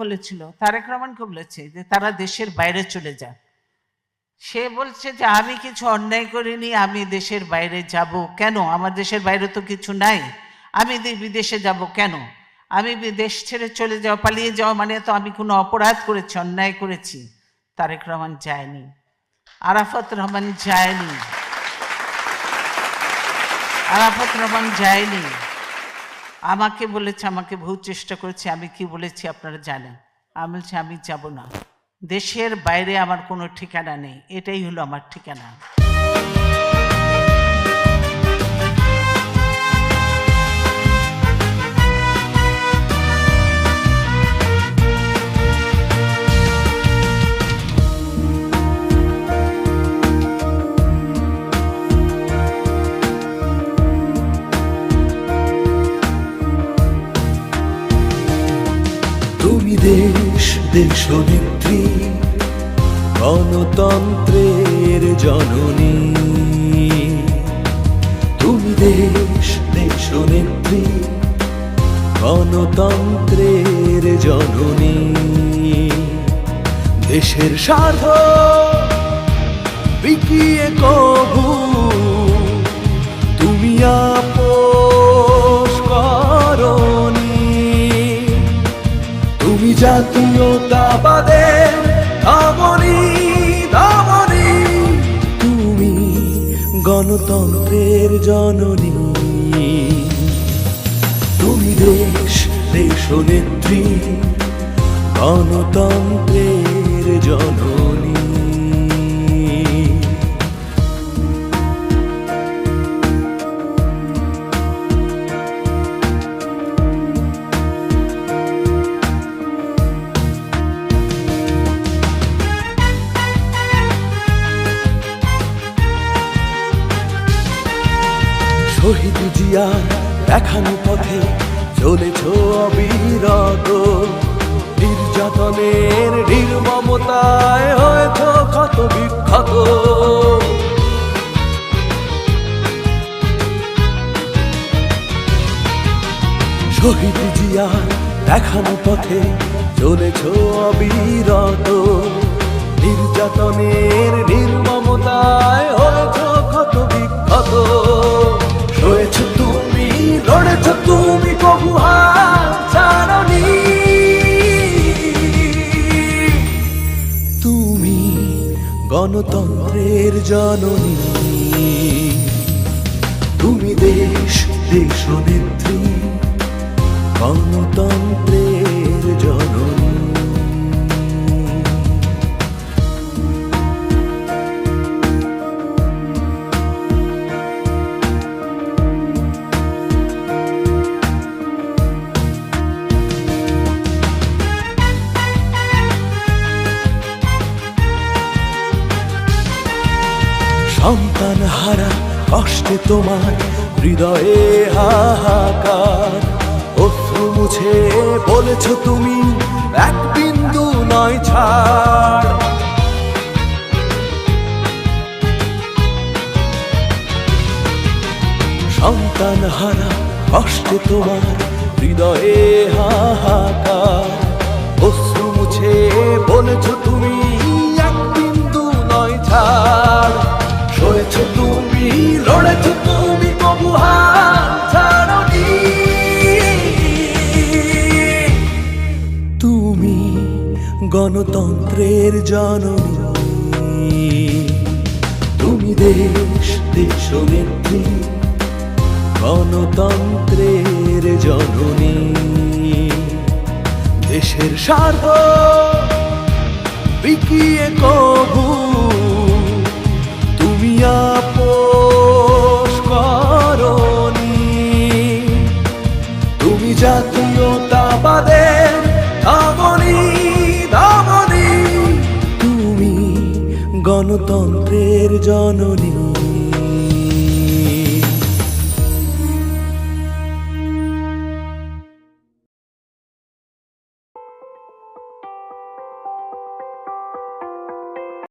বলেছিল, তারেক রহমানকে বলেছে যে তারা দেশের বাইরে চলে যায় সে বলছে যে, আমি কিছু অন্যায় করিনি, আমি দেশের বাইরে যাব কেন? আমার দেশের বাইরে তো কিছু নাই। আমি বিদেশে যাব কেন? আমি দেশ ছেড়ে চলে যাওয়া, পালিয়ে যাওয়া মানে তো আমি কোনো অপরাধ করেছি, অন্যায় করেছি। তারেক রহমান যায়নি। আরাফাত রহমান যায়নি। আরাফাত রহমান যায়নি। আমাকে বলেছে, আমাকে বহু চেষ্টা করেছে, আমি কি বলেছি আপনারা জানেন। আমি বলছি, আমি যাব না। দেশের বাইরে আমার কোনো ঠিকানা নেই, এটাই হলো আমার ঠিকানা। দেশ নেত্রী গণতন্ত্রের জননী। তুমি দেশ দেশ নেত্রী গণতন্ত্রের জননী। দেশের স্বার্থ বিকিয়ে কবু তুমি গণতন্ত্রের জননী। তুমি দেশ দেশ নেত্রী গণতন্ত্রের জননী। শহীদ জিয়া দেখানো পথে চলেছ অবিরত। নির্যাতনের নির্মমতায় হয়েছ ক্ষত বিক্ষত। শহীদ জিয়া দেখানো পথে চলেছ অবিরত। নির্যাতনের নির্মমতায় হয়েছ গণতন্ত্রের জননী। তুমি দেশ দেশ নেত্রী সন্তান হারা কষ্টে তোমার হৃদয়ে হাহাকার। অশ্রু মুছে বলেছ তুমি এক বিন্দু নয় ছাড়। সন্তান হারা কষ্টে তোমার হৃদয়ে হাহাকার। গণতন্ত্রের জননী। তুমি দেশ দেশ নেত্রী, গণতন্ত্রের জননী। দেশের স্বার্থ বিকিয়ে কবু, তুমি আপোষ তুমি জাতীয়তাবাদের গণতন্ত্রের জননী